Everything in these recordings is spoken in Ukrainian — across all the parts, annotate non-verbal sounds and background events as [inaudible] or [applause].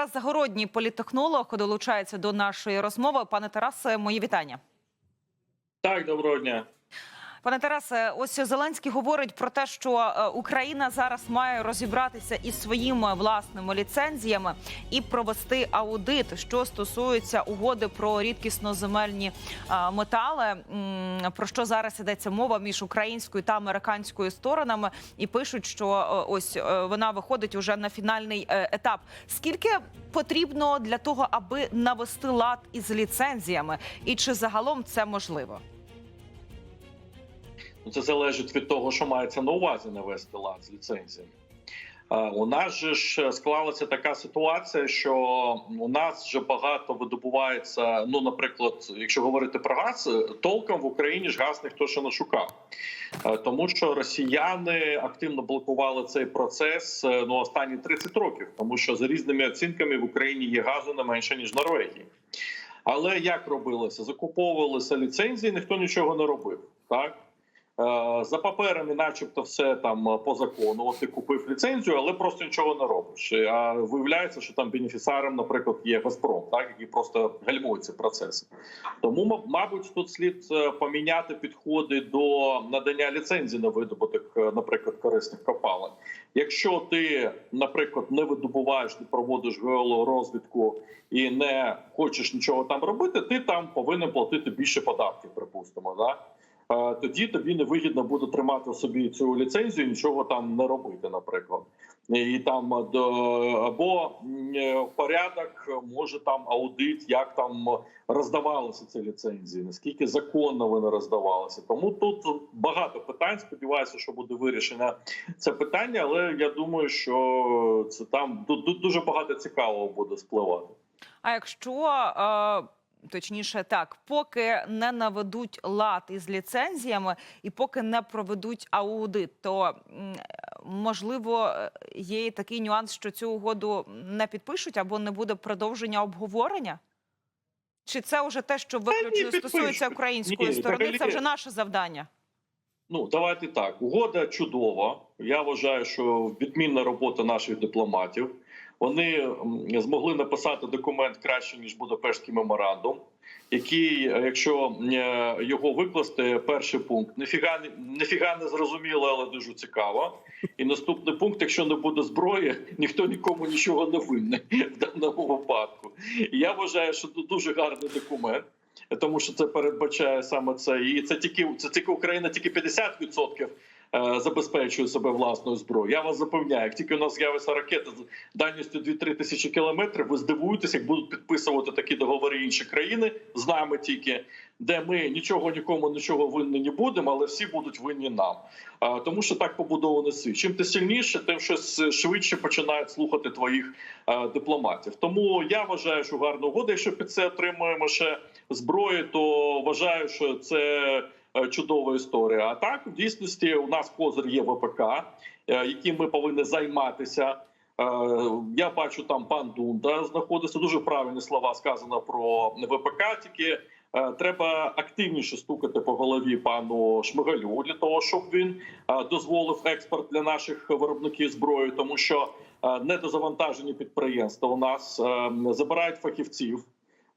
Тарас Загородній, політтехнолог, долучається до нашої розмови. Пане Тарасе, мої вітання. Так, доброго дня. Пане Тарасе, ось Зеленський говорить про те, що е, Україна зараз має розібратися із своїми власними ліцензіями і провести аудит, що стосується угоди про рідкісноземельні е, метали. Про що зараз йдеться мова між українською та американською сторонами, і пишуть, що е, ось вона виходить уже на фінальний етап. Скільки потрібно для того, аби навести лад із ліцензіями, і чи загалом це можливо? Ну, Це залежить від того, що мається на увазі навести лад з ліцензіями. Е, У нас же ж склалася така ситуація, що у нас вже багато видобувається. Ну, наприклад, якщо говорити про газ, толком в Україні ж газ ніхто ще не шукав, Е, тому що росіяни активно блокували цей процес е, ну останні 30 років, тому що за різними оцінками в Україні є газу не менше ніж в Норвегії. Але як робилося? Закуповувалися ліцензії, ніхто нічого не робив. Так Е, за паперами, начебто, все там е, по закону. От ти купив ліцензію, але просто нічого не робиш. А виявляється, що там бенефіціаром, наприклад, є Газпром, так який просто гальмує ці процеси. Тому, мабуть, тут слід е, поміняти підходи до надання ліцензії на видобуток, е, наприклад, корисних копалин. Якщо ти, наприклад, не видобуваєш, не проводиш геологорозвідку і не хочеш нічого там робити, ти там повинен платити більше податків, припустимо. Да? Тоді тобі невигідно буде тримати собі цю ліцензію, нічого там не робити, наприклад. І там е, до або е, порядок, може там аудит, як там роздавалися ці ліцензії, наскільки законно вони роздавалися. Тому тут багато питань. Сподіваюся, що буде вирішено це питання, але я думаю, що це там ду- дуже багато цікавого буде спливати. А якщо е, точніше так, поки не наведуть лад із ліцензіями і поки не проведуть аудит, то можливо є і такий нюанс, що цю угоду не підпишуть або не буде продовження обговорення? Чи це вже те, що виключно стосується української Ні, сторони? Це вже наше завдання. Ну, давайте так. Угода чудова. Я вважаю, що відмінна робота наших дипломатів. Вони змогли написати документ краще ніж Будапештський меморандум, який, е, якщо е, його викласти, перший пункт ніфіга не ніфіга не зрозуміло, але дуже цікаво. І наступний пункт: якщо не буде зброї, ніхто нікому нічого не винний в даному випадку. І я вважаю, що тут дуже гарний документ тому що це передбачає саме це. І це тільки це тільки Україна, тільки 50% е, забезпечує себе власною зброєю. Я вас запевняю, як тільки у нас з'явиться ракета з дальністю 2-3 тисячі кілометрів, ви здивуєтесь, як будуть підписувати такі договори інші країни з нами тільки. Де ми нічого нікому нічого винні не будемо, але всі будуть винні нам. Тому що так побудований світ. Чим ти сильніше, тим щось швидше починають слухати твоїх дипломатів. Тому я вважаю, що гарна угода. Якщо під це отримуємо ще зброї, то вважаю, що це е, чудова історія. А так, в дійсності, у нас козир є ВПК, е, яким ми повинні займатися. Е, Я бачу, там пан Дунда знаходиться. Дуже правильні слова сказано про ВПК. Тільки е, треба активніше стукати по голові пану Шмигалю для того, щоб він е, дозволив експорт для наших виробників зброї, тому що е, недозавантажені підприємства у нас е, забирають фахівців.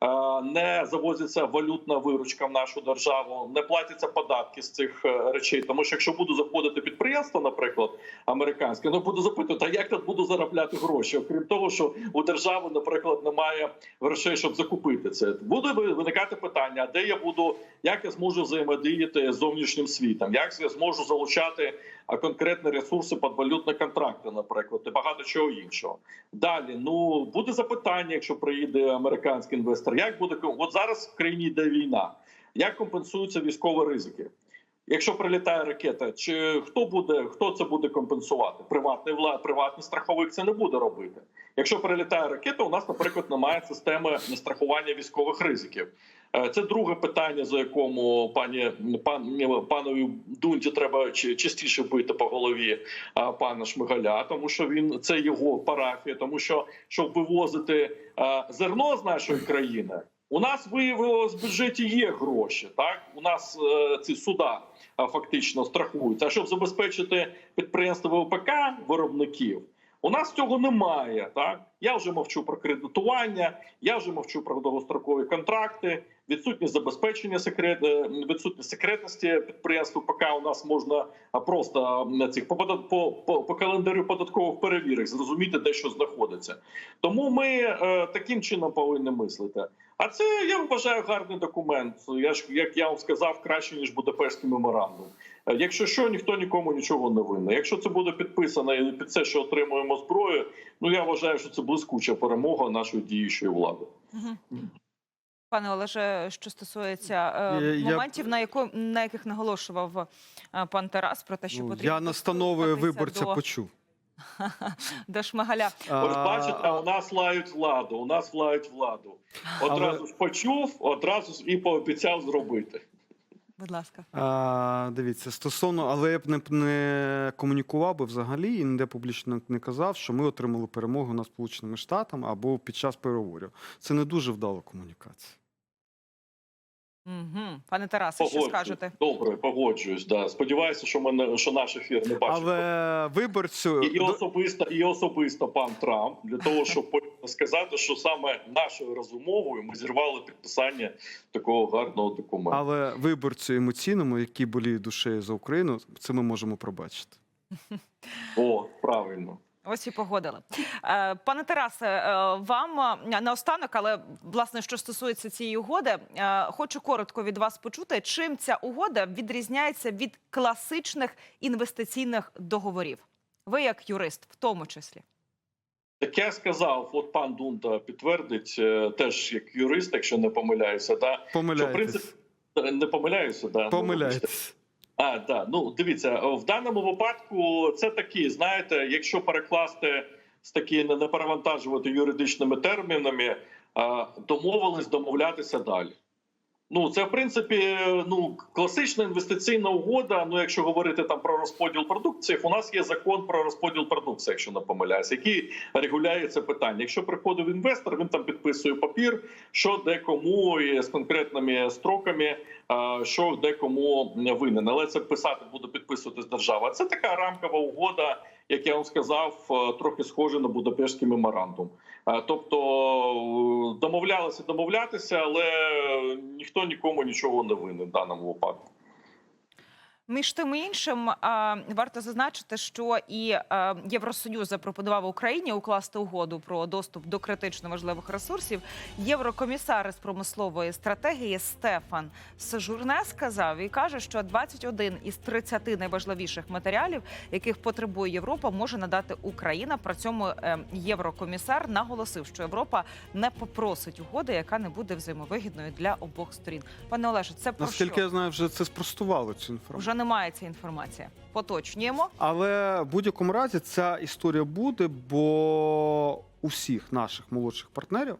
Е, Не завозиться валютна виручка в нашу державу, не платяться податки з цих е, речей. Тому що якщо буду заходити підприємство, наприклад, американське, ну буду запитувати, а як тут буду заробляти гроші? Окрім того, що у держави, наприклад, немає грошей, щоб закупити це. Буде виникати питання: де я буду, як я зможу взаємодіяти з зовнішнім світом, як я зможу залучати конкретні ресурси під валютні контракти, наприклад, і багато чого іншого. Далі ну буде запитання, якщо приїде американський інвестор. Як буде от зараз в країні йде війна? Як компенсуються військові ризики? Якщо прилітає ракета, чи хто буде хто це буде компенсувати? Приватний влад, приватний страховик це не буде робити. Якщо прилітає ракета, у нас, наприклад, немає системи страхування військових ризиків. Е, Це друге питання, за якому пані пан панові Дунді треба частіше бити по голові пана Шмигаля, тому що він це його парафія, тому що щоб вивозити зерно з нашої країни. У нас виявилось в бюджеті є гроші. Так у нас е, ці суда а, фактично страхуються. А щоб забезпечити підприємства ВПК виробників, У нас цього немає. Так я вже мовчу про кредитування, я вже мовчу про довгострокові контракти, відсутність забезпечення секрет, е, відсутність секретності підприємств. Поки у нас можна просто на цих по, по, по, по календарю податкових перевірок зрозуміти, де що знаходиться. Тому ми е, таким чином повинні мислити. А це я вважаю гарний документ. Я ж як я вам сказав, краще ніж Будапештський меморандум. Е, Якщо що, ніхто нікому нічого не винен. Якщо це буде підписано і під це, що отримуємо зброю, ну я вважаю, що це блискуча перемога нашої діючої влади. Пане Олеже, що стосується е, Я- я- моментів, на яко на яких наголошував е, пан Тарас про те, що Ну, потрібно я настанови виборця до, почув. [laughs] до Шмигаля. Ось А, бачите, у нас лають владу. У нас лають владу. Одразу ж почув, одразу ж і пообіцяв зробити. Будь ласка. А, дивіться, стосовно, але я б не, не комунікував би взагалі і ніде публічно не казав, що ми отримали перемогу над Сполученими Штатами або під час переговорів. Це не дуже вдала комунікація. Угу. Пане Тарасе, що скажете? Добре, погоджуюсь. Да. Сподіваюся, що мене що наш ефір не бачить. Але виборцю І, і особисто, і особисто пан Трамп для того, щоб сказати, що саме нашою розумовою ми зірвали підписання такого гарного документу. але виборцю емоційному, який боліє душею за Україну, це ми можемо пробачити. О, правильно. Ось і погодили. [laughs] Е, Пане Тарасе, е, вам е, наостанок, але власне, що стосується цієї угоди, хочу коротко від вас почути, чим ця угода відрізняється від класичних інвестиційних договорів. Ви як юрист, в тому числі. Так я сказав, от пан Дунта підтвердить теж як юрист, якщо не помиляюся, да що в принципі не помиляюся, да ну. Помиляєтесь. А, так. Ну, дивіться, в даному випадку це такі, знаєте, якщо перекласти з такі не перевантажувати юридичними термінами, а, домовились домовлятися далі. Ну, це в принципі ну класична інвестиційна угода. Ну, якщо говорити там про розподіл продукції, у нас є закон про розподіл продукції, якщо не помиляюсь, який регулює це питання. Якщо приходив інвестор, він там підписує папір, що де кому і з конкретними строками, що декому винен. Але це писати буде підписуватись держава. Це така рамкова угода, як я вам сказав, е, трохи схожа на Будапештський меморандум. Е, Тобто е, домовлялися домовлятися, але ніхто нікому нічого не винен в даному випадку. Між тим іншим, варто зазначити, що і Євросоюз запропонував Україні укласти угоду про доступ до критично важливих ресурсів. Єврокомісар з промислової стратегії Стефан Сежурне сказав і каже, що 21 із 30 найважливіших матеріалів, яких потребує Європа, може надати Україна. При цьому е, єврокомісар наголосив, що Європа не попросить угоди, яка не буде взаємовигідною для обох сторін. Пане Олеже, це про Наскільки що? я знаю, вже це спростувало цю інформацію. Немає цієї інформації. Поточнюємо. Але в будь-якому разі ця історія буде, бо усіх наших молодших партнерів,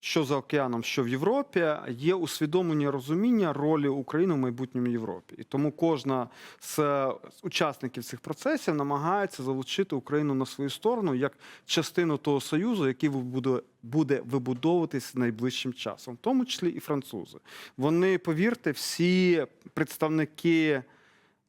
що за океаном, що в Європі, є усвідомлення розуміння ролі України в майбутньому Європі. І тому кожна з учасників цих процесів намагається залучити Україну на свою сторону як частину того союзу, який буде, буде вибудовуватись найближчим часом, в тому числі і французи. Вони, повірте, всі представники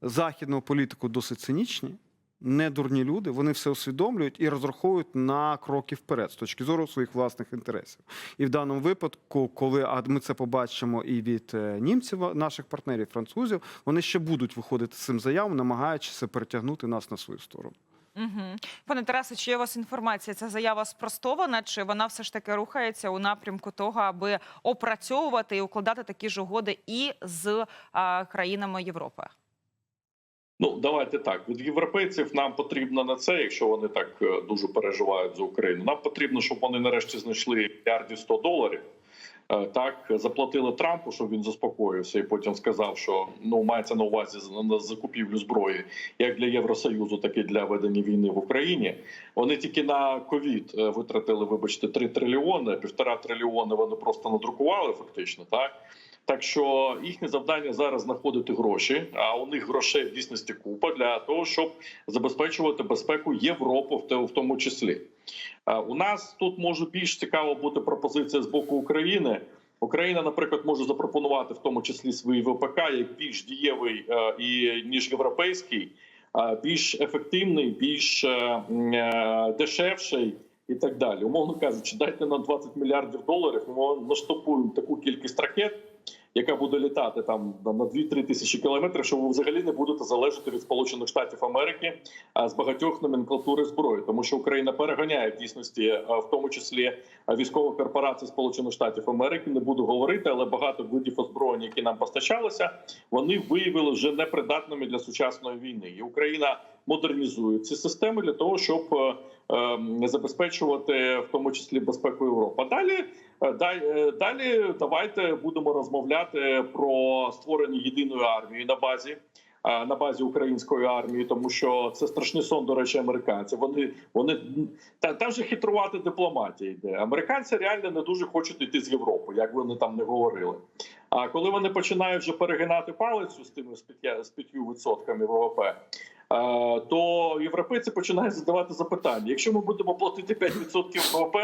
західного політику досить цинічні, не дурні люди. Вони все усвідомлюють і розраховують на кроки вперед з точки зору своїх власних інтересів. І в даному випадку, коли а ми це побачимо і від е, німців, наших партнерів, французів, вони ще будуть виходити з цим заявом, намагаючися перетягнути нас на свою сторону. Угу. Пане Тарасе, чи є у вас інформація? Ця заява спростована, чи вона все ж таки рухається у напрямку того, аби опрацьовувати і укладати такі ж угоди і з а, країнами Європи? Ну давайте так. Від європейців нам потрібно на це, якщо вони так е, дуже переживають за Україну. Нам потрібно, щоб вони нарешті знайшли мільярді 100 доларів. Е, Так заплатили Трампу, щоб він заспокоївся, і потім сказав, що ну мається на увазі на закупівлю зброї як для Євросоюзу, так і для ведення війни в Україні. Вони тільки на ковід е, витратили, вибачте, 3 трильйони, півтора трильйони вони просто надрукували фактично. Так так що їхнє завдання зараз знаходити гроші. А у них грошей в дійсності купа для того, щоб забезпечувати безпеку Європи, в тому числі. У нас тут може більш цікаво бути пропозиція з боку України. Україна, наприклад, може запропонувати в тому числі свій ВПК як більш дієвий е, і ніж європейський. більш ефективний, більш е, е, дешевший і так далі. Умовно кажучи, дайте нам 20 мільярдів доларів. Ми наштовхуємо таку кількість ракет, яка буде літати там на 2-3 тисячі кілометрів, що ви взагалі не будете залежати від Сполучених Штатів Америки з багатьох номенклатури зброї, тому що Україна переганяє в дійсності, в тому числі військових корпорацій Сполучених Штатів Америки. Не буду говорити, але багато видів озброєння, які нам постачалися, вони виявили вже непридатними для сучасної війни. І Україна модернізує ці системи для того, щоб е, е, забезпечувати в тому числі безпеку Європи. А Далі далі давайте будемо розмовляти про створення єдиної армії на базі. е, На базі української армії, тому що це страшний сон, до речі, американців. Вони вони та там же хитрувати дипломатія йде. Американці реально не дуже хочуть йти з Європи, як вони там не говорили. А коли вони починають вже перегинати палицю з тими з п'ятью відсотками ВВП, е, то європейці починають задавати запитання: якщо ми будемо платити 5% ВВП,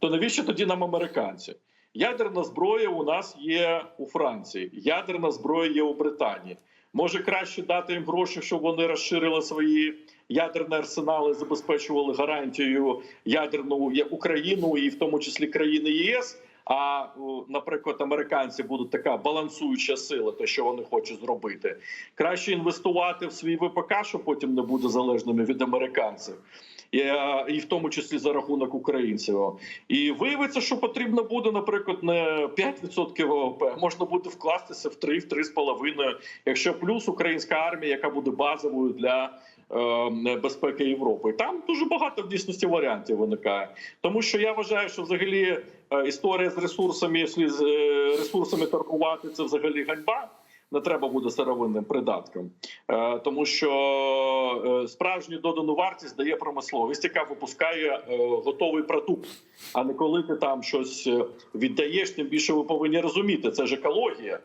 то навіщо тоді нам американці? Ядерна зброя у нас є у Франції, ядерна зброя є у Британії. Може краще дати їм гроші, щоб вони розширили свої ядерні арсенали, забезпечували гарантію ядерну Україну і в тому числі країни ЄС. А наприклад, американці будуть така балансуюча сила, те, що вони хочуть зробити. Краще інвестувати в свій ВПК, що потім не буде залежними від американців. Е, і в тому числі за рахунок українців. І виявиться, що потрібно буде, наприклад, не 5% ВВП, можна буде вкластися в 3, в 3,5%, якщо плюс українська армія, яка буде базовою для е, безпеки Європи. Там дуже багато в дійсності варіантів виникає. Тому що я вважаю, що взагалі е, історія з ресурсами, з е, ресурсами торгувати, це взагалі ганьба. Не треба буде сировинним придатком, Е, тому що е, справжню додану вартість дає промисловість, яка випускає е, готовий продукт. А не коли ти там щось віддаєш, тим більше ви повинні розуміти, це ж екологія.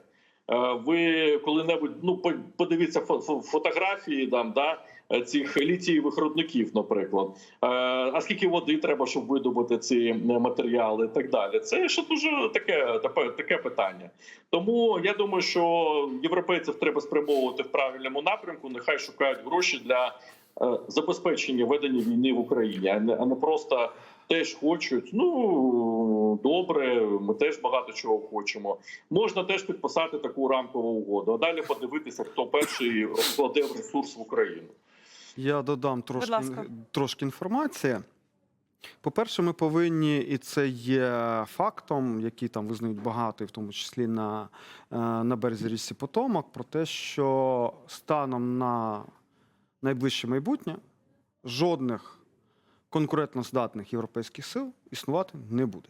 Е, Ви коли-небудь ну по- подивіться фо- фо- фотографії там да цих літієвих рудників, наприклад. Е, А скільки води треба, щоб видобути ці е, матеріали, і так далі. Це ще дуже таке таке, питання. Тому я думаю, що європейців треба спрямовувати в правильному напрямку. Нехай шукають гроші для забезпечення ведення війни в Україні, а не просто. Теж хочуть, ну добре, ми теж багато чого хочемо. Можна теж підписати таку рамкову угоду, а далі подивитися, хто перший вкладе ресурс в Україну. Я додам трошки, трошки інформації. По-перше, ми повинні, і це є фактом, який там визнають багато, і в тому числі на, е, на березі річці Потомак, про те, що станом на найближче майбутнє жодних конкурентно здатних європейських сил існувати не буде.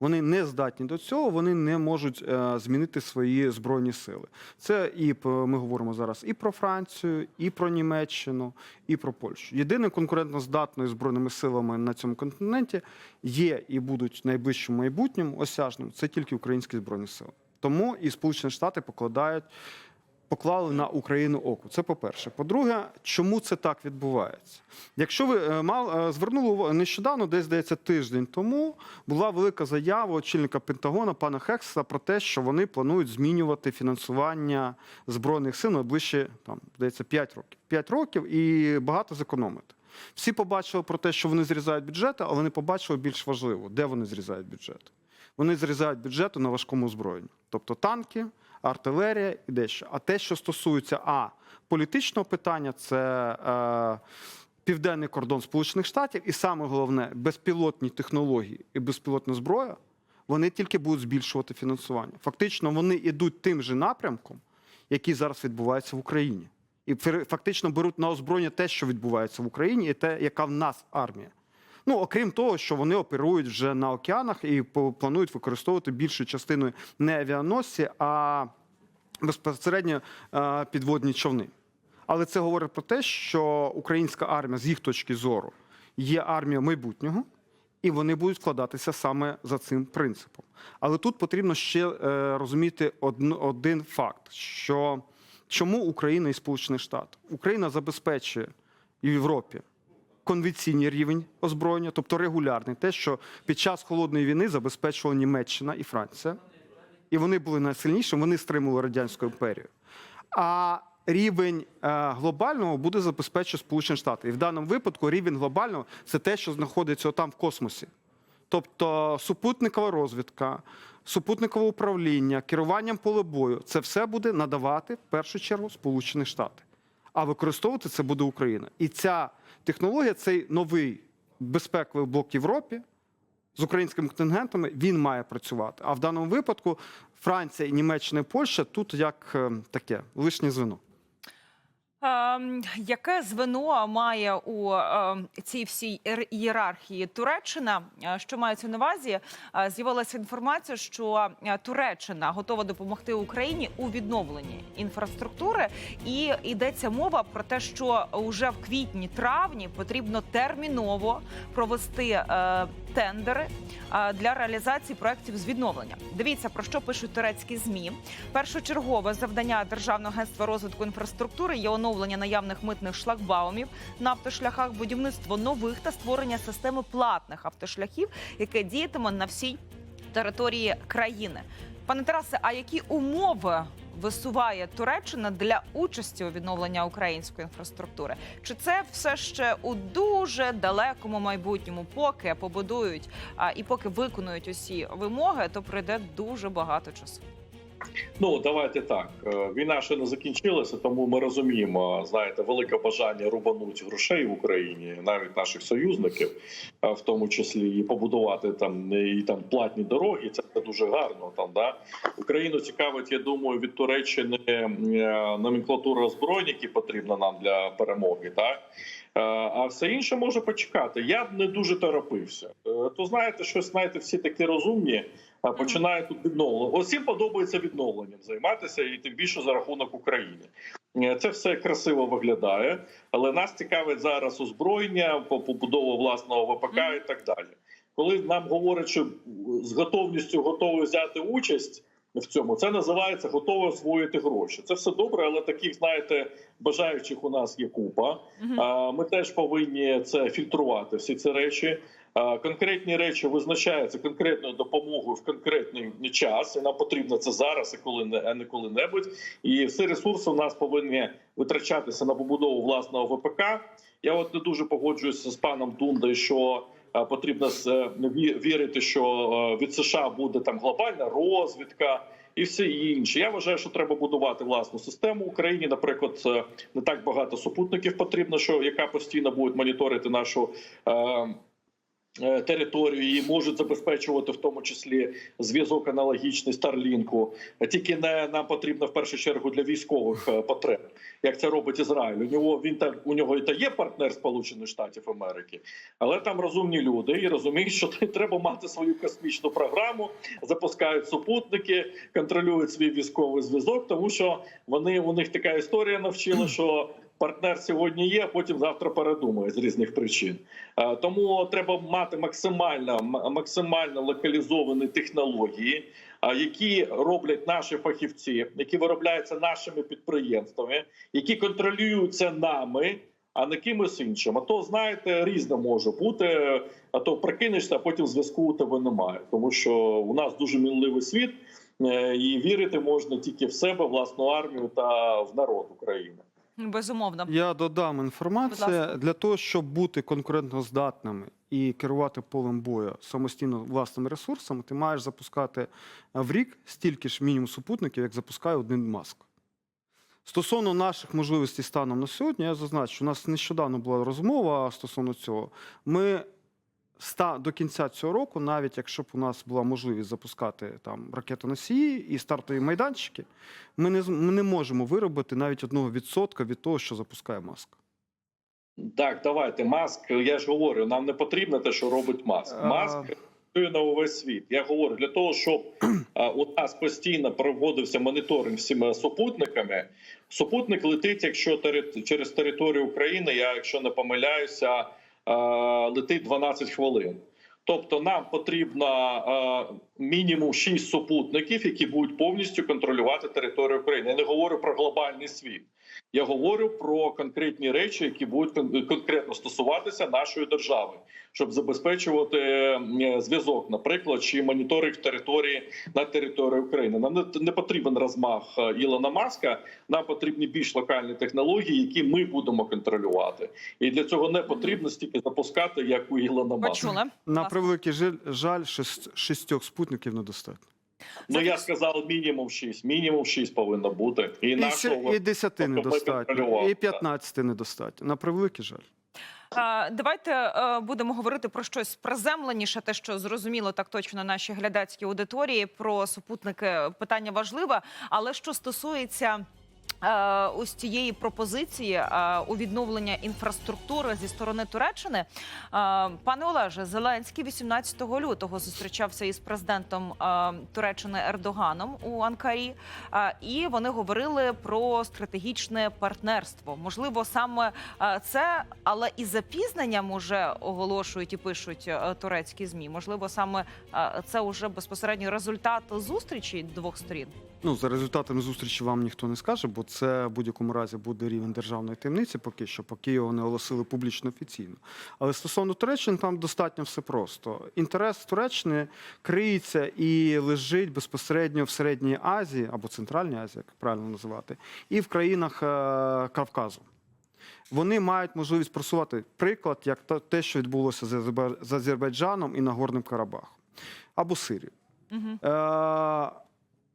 Вони не здатні до цього, вони не можуть е, змінити свої збройні сили. Це і ми говоримо зараз і про Францію, і про Німеччину, і про Польщу. Єдиною конкурентно здатною збройними силами на цьому континенті є і будуть в найближчому майбутньому осяжним. Це тільки українські збройні сили. Тому і Сполучені Штати покладають. Поклали на Україну оку. Це по-перше. По-друге, чому це так відбувається? Якщо ви е, мал е, звернули увагу нещодавно, десь здається тиждень тому, була велика заява очільника Пентагона пана Хекса про те, що вони планують змінювати фінансування збройних сил найближче там здається 5 років. 5 років і багато зекономити. Всі побачили про те, що вони зрізають бюджети, але не побачили більш важливо, де вони зрізають бюджети. Вони зрізають бюджети на важкому озброєнні, тобто танки, артилерія і дещо. А те, що стосується а політичного питання, це е, південний кордон Сполучених Штатів, і саме головне безпілотні технології і безпілотна зброя. Вони тільки будуть збільшувати фінансування. Фактично, вони йдуть тим же напрямком, який зараз відбувається в Україні, і фактично беруть на озброєння те, що відбувається в Україні, і те, яка в нас армія. Ну, окрім того, що вони оперують вже на океанах і планують використовувати більшою частиною не авіаносці, а безпосередньо е, підводні човни. Але це говорить про те, що українська армія з їх точки зору є армія майбутнього, і вони будуть вкладатися саме за цим принципом. Але тут потрібно ще е, розуміти одн- один факт: що чому Україна і Сполучені Штати? Україна забезпечує Європі конвенційний рівень озброєння, тобто регулярний, те, що під час холодної війни забезпечувала Німеччина і Франція, і вони були найсильнішими, вони стримували радянську імперію. А рівень е, глобального буде забезпечувати Сполучені Штати. І в даному випадку рівень глобального це те, що знаходиться там в космосі. Тобто супутникова розвідка, супутникове управління, керуванням поле бою це все буде надавати в першу чергу Сполучені Штати. А використовувати це буде Україна. І ця технологія, цей новий безпековий блок Європі з українськими контингентами, він має працювати. А в даному випадку Франція, Німеччина і Польща тут як е, таке лишнє звено. Ем, яке звено має у ем, цій всій ієрархії Туреччина? Е, Що мається на увазі? Е, З'явилася інформація, що е, Туреччина готова допомогти Україні у відновленні інфраструктури, і йдеться мова про те, що уже в квітні-травні потрібно терміново провести тендери для реалізації проєктів з відновлення. Дивіться про що пишуть турецькі змі. Першочергове завдання Державного агентства розвитку інфраструктури є оновлення наявних митних шлагбаумів на автошляхах, будівництво нових та створення системи платних автошляхів, яке діятиме на всій території країни. Пане Тарасе, а які умови висуває Туреччина для участі у відновленні української інфраструктури? Чи це все ще у дуже далекому майбутньому, поки побудують а, і поки виконують усі вимоги, то пройде дуже багато часу. Ну давайте так. Е, Війна ще не закінчилася, тому ми розуміємо, знаєте, велике бажання рубануть грошей в Україні, навіть наших союзників, е, в тому числі і побудувати там і там платні дороги. Це дуже гарно. Там да Україну цікавить, я думаю, від Туреччини е, номенклатура озброєнь, які потрібна нам для перемоги. Так Е, а все інше може почекати. Я б не дуже торопився. Е, То знаєте, щось знаєте, всі такі розумні. А Починають тут відновлення. Усім подобається відновленням займатися, і тим більше за рахунок України. Е, Це все красиво виглядає, але нас цікавить зараз озброєння, по- побудова власного ВПК і так далі. Коли нам говорять, що з готовністю готові взяти участь в цьому, це називається готове освоїти гроші. Це все добре, але таких, знаєте, бажаючих у нас є купа. Ми теж повинні це фільтрувати. Всі ці речі. Конкретні речі визначаються конкретною допомогою в конкретний час. І нам потрібно це зараз, і коли а не коли-небудь. І всі ресурси у нас повинні витрачатися на побудову власного ВПК. Я от не дуже погоджуюся з паном Дундою, що потрібно е, вірити, що е, від США буде там глобальна розвідка. І все інше. Я вважаю, що треба будувати власну систему в Україні. Наприклад, е, не так багато супутників потрібно, що яка постійно буде моніторити нашу територію і можуть забезпечувати в тому числі зв'язок аналогічний Старлінку. Тільки не нам потрібно в першу чергу для військових е, потреб, як це робить Ізраїль. У нього він так у нього і та є партнер Сполучених Штатів Америки, але там розумні люди і розуміють, що [laughs] треба мати свою космічну програму, запускають супутники, контролюють свій військовий зв'язок, тому що вони у них така історія навчила, що партнер сьогодні є, потім завтра передумає з різних причин. Е, Тому треба мати максимально максимально локалізовані технології, а, які роблять наші фахівці, які виробляються нашими підприємствами, які контролюються нами. А не кимось іншим. А то знаєте, різне може бути. А то прикинешся, а потім зв'язку у тебе немає. Тому що у нас дуже мінливий світ, е, і вірити можна тільки в себе, власну армію та в народ України. Безумовно. Я додам інформацію для того, щоб бути конкурентноздатними і керувати полем бою самостійно власними ресурсами, ти маєш запускати в рік стільки ж мінімум супутників, як запускає один маск. Стосовно наших можливостей станом на сьогодні, я зазначу, що у нас нещодавно була розмова стосовно цього. Ми ста до кінця цього року, навіть якщо б у нас була можливість запускати там ракетоносії і стартові майданчики, ми не, ми не можемо виробити навіть одного відсотка від того, що запускає маск. Так, давайте маск. Я ж говорю, нам не потрібно те, що робить маск. А. Маск працює на увесь світ. Я говорю для того, щоб у нас постійно проводився моніторинг всіма супутниками. Супутник летить, якщо через територію України, я якщо не помиляюся, летить 12 хвилин. Тобто нам потрібно мінімум 6 супутників, які будуть повністю контролювати територію України. Я не говорю про глобальний світ. Я говорю про конкретні речі, які будуть кон- конкретно стосуватися нашої держави, щоб забезпечувати е, зв'язок, наприклад, чи моніторинг території на території України. Нам не, потрібен розмах е, Ілона Маска. Нам потрібні більш локальні технології, які ми будемо контролювати. І для цього не потрібно стільки запускати, як у Ілона Маска. На превеликий жаль, жаль шістьох спутників недостатньо. Ну я сказав, мінімум 6. Мінімум 6 повинно бути. І, І, нашого і 10 тобто недостатньо, і 15 недостатньо. На превеликий жаль. Давайте е, будемо говорити про щось приземленіше, те, що зрозуміло так точно наші глядацькі аудиторії. Про супутники питання важливе. Але що стосується ось цієї пропозиції е, у відновлення інфраструктури зі сторони Туреччини, е, пане Олеже, Зеленський 18 лютого зустрічався із президентом е, Туреччини Ердоганом у Анкарі, е, і вони говорили про стратегічне партнерство. Можливо, саме е, це, але і запізненням уже оголошують і пишуть е, турецькі змі. Можливо, саме е, це вже безпосередньо результат зустрічі двох сторін. Ну, за результатами зустрічі вам ніхто не скаже, бо це в будь-якому разі буде рівень державної таємниці, поки що, поки його не оголосили публічно офіційно. Але стосовно Туреччини, там достатньо все просто. Інтерес Туреччини криється і лежить безпосередньо в Середній Азії або Центральній Азії, як правильно називати, і в країнах е, Кавказу. Вони мають можливість просувати приклад, як те, що відбулося з Азербай- Азербайджаном і Нагорним Карабахом або Сирією. Угу. Е,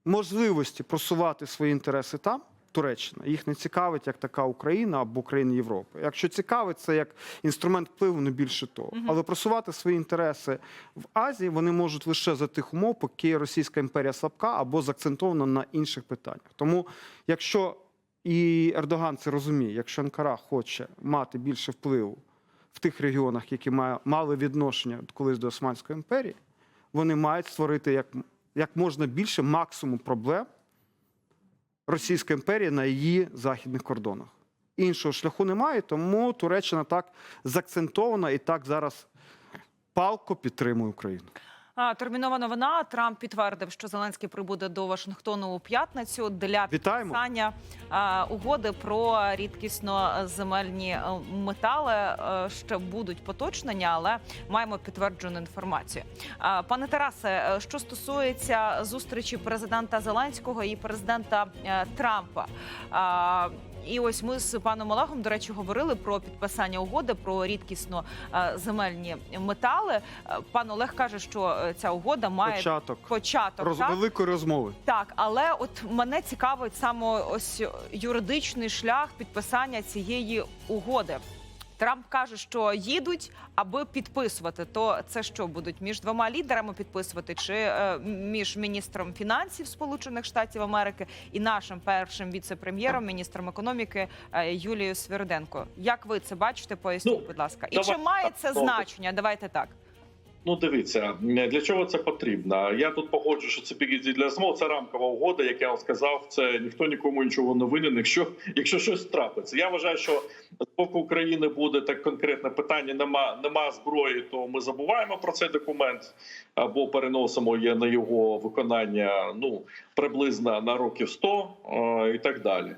можливості просувати свої інтереси там. Туреччина їх не цікавить як така Україна або країни Європи. Якщо цікавить, це як інструмент впливу, не більше того. Мгм. Але просувати свої інтереси в Азії вони можуть лише за тих умов, поки Російська імперія слабка або закцентована на інших питаннях. Тому, якщо і Ердоган це розуміє, якщо Анкара хоче мати більше впливу в тих регіонах, які мали відношення колись до Османської імперії, вони мають створити як, як можна більше максимум проблем Російської імперія на її західних кордонах. Іншого шляху немає, тому Туреччина так закцентована і так зараз палко підтримує Україну. Термінова новина. Трамп підтвердив, що Зеленський прибуде до Вашингтону у п'ятницю для підписання угоди про рідкісно земельні е, метали. Е, Ще будуть поточнення, але маємо підтверджену інформацію. Пане Тарасе, е, що стосується зустрічі президента Зеленського і президента е, Трампа. І ось ми з паном Олегом, до речі, говорили про підписання угоди про рідкісно е, земельні метали. Е, Пан Олег каже, що е, ця угода має Початок початок. роз... так? великої розмови. Так, але от мене цікавить саме ось юридичний шлях підписання цієї угоди. Трамп каже, що їдуть, аби підписувати. То це що будуть між двома лідерами підписувати, чи е, між міністром фінансів Сполучених Штатів Америки і нашим першим віце-прем'єром, міністром економіки е, Юлією Свириденко? Як ви це бачите? Поясніть, Ну, будь ласка, і давай чи має це так, значення? Давайте так. Ну, дивіться, для чого це потрібно? Я тут погоджу, що це підійде для розмов. Це рамкова угода, як я вам сказав. Це ніхто нікому нічого не винен. Якщо якщо щось трапиться, я вважаю, що з боку України буде так конкретне питання. Нема нема зброї, то ми забуваємо про цей документ або переносимо є на його виконання. Ну приблизно на років 100 е, і так далі.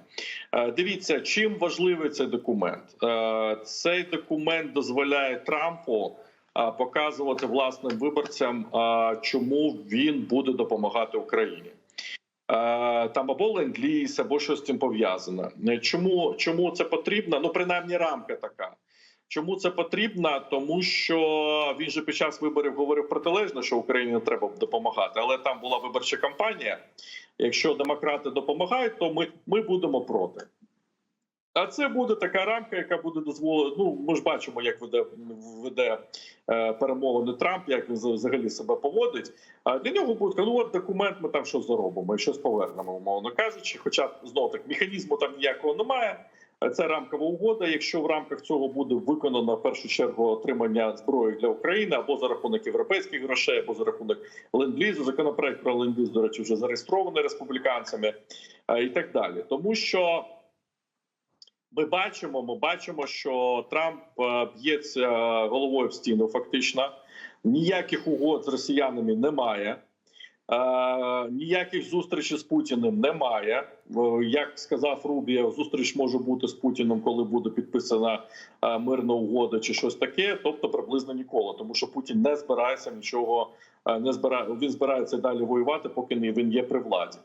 Е, Дивіться, чим важливий цей документ. Е, Цей документ дозволяє Трампу показувати власним виборцям, чому він буде допомагати Україні. Там або ленд-ліз, або щось з цим пов'язане. Чому, чому це потрібно? Ну, принаймні, рамка така. Чому це потрібно? Тому що він же під час виборів говорив протилежно, що Україні треба допомагати, але там була виборча кампанія. Якщо демократи допомагають, то ми, ми будемо проти. А це буде така рамка, яка буде дозволити. Ну ми ж бачимо, як веде веде е, перемовини Трамп, як він взагалі себе поводить. А для нього буде ну от документ. Ми там щось заробимо і щось повернемо, умовно кажучи. Хоча знову так механізму там ніякого немає. Це рамкова угода. Якщо в рамках цього буде виконано в першу чергу отримання зброї для України або за рахунок європейських грошей, або за рахунок ленд-лізу, законопроект про ленд-ліз, до речі, вже зареєстрований республіканцями е, і так далі, тому що. Ми бачимо, ми бачимо, що Трамп е, б'ється головою в стіну. Фактично ніяких угод з росіянами немає. Е, ніяких зустрічей з Путіним немає. Е, Як сказав Рубіо, зустріч може бути з Путіним, коли буде підписана е, мирна угода чи щось таке, тобто приблизно ніколи, тому що Путін не збирається нічого. Не збирає він збирається далі воювати, поки не він є при владі.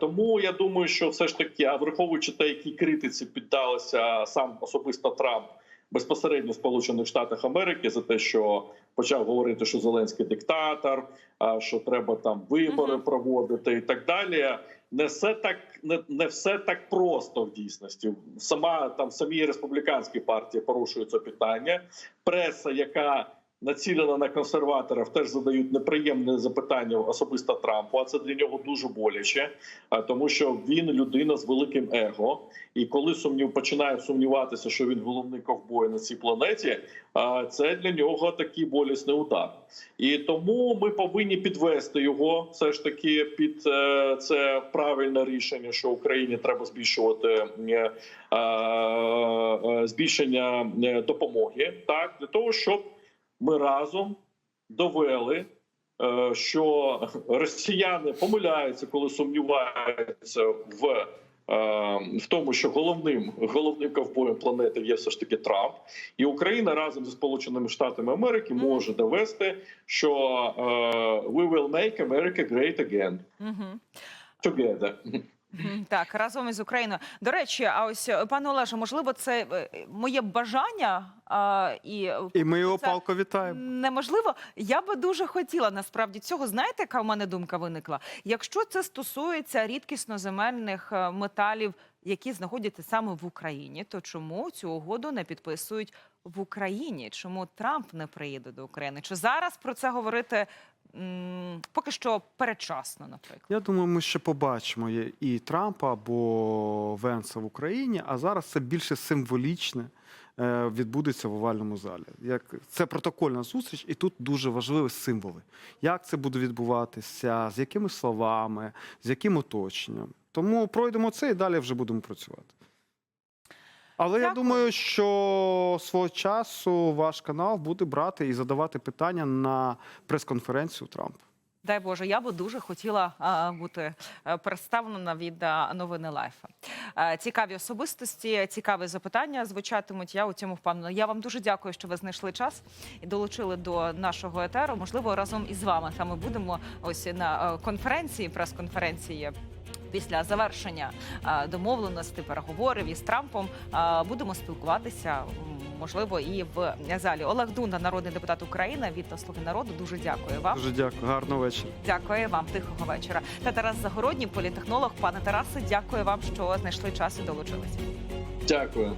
Тому я думаю, що все ж таки, а враховуючи те, які критиці піддалися сам особисто Трамп безпосередньо в Сполучених Штатах Америки за те, що почав говорити, що Зеленський диктатор, що треба там вибори проводити і так далі. Не все так не, не все так просто в дійсності. Сама там самі республіканські партії порушують це питання. Преса, яка націлена на консерваторів, теж задають неприємне запитання особисто Трампу. А це для нього дуже боляче, тому що він людина з великим его. І коли сумнів починають сумніватися, що він головний ковбой на цій планеті, це для нього такий болісний удар. І тому ми повинні підвести його все ж таки під е, це правильне рішення, що Україні треба збільшувати е, е, збільшення допомоги, так для того, щоб ми разом довели. е, Що росіяни помиляються, коли сумніваються в, е, в тому, що головним головним ковбоєм планети є все ж таки Трамп, і Україна разом зі Сполученими Штатами Америки може довести, що е, we will make America great again together. Так, разом із Україною. До речі, а ось е, пане Олеже, можливо, це е, моє бажання а, і, е, І ми його це палко вітаємо. неможливо. Я би дуже хотіла насправді цього. Знаєте, яка в мене думка виникла? Якщо це стосується рідкісно земельних е, металів, які знаходяться саме в Україні, то чому цю угоду не підписують в Україні? Чому Трамп не приїде до України? Чи зараз про це говорити поки що передчасно, наприклад? Я думаю, ми ще побачимо і Трампа або Венса в Україні, а зараз це більше символічне е, відбудеться в овальному залі. Як це протокольна зустріч, і тут дуже важливі символи. Як це буде відбуватися, з якими словами, з яким оточенням. Тому пройдемо це і далі вже будемо працювати. Але я думаю, що свого часу ваш канал буде брати і задавати питання на прес-конференцію Трампа. Дай Боже, я би дуже хотіла бути е, представлена від новини Лайфа. Е, Цікаві особистості, цікаві запитання звучатимуть. Я у цьому впевнена. Я вам дуже дякую, що ви знайшли час і долучили до нашого етеру. Можливо, разом із вами саме будемо ось на е, конференції, прес-конференції. Після завершення домовленості переговорів із Трампом будемо спілкуватися, можливо, і в залі. Олег Дунда, народний депутат України від «Слуги народу. Дуже дякую вам. Дуже дякую, гарного вечора. Дякую вам, тихого вечора. Та Тарас Загородній, політехнолог. Пане Тарасе, дякую вам, що знайшли час і долучилися. Дякую.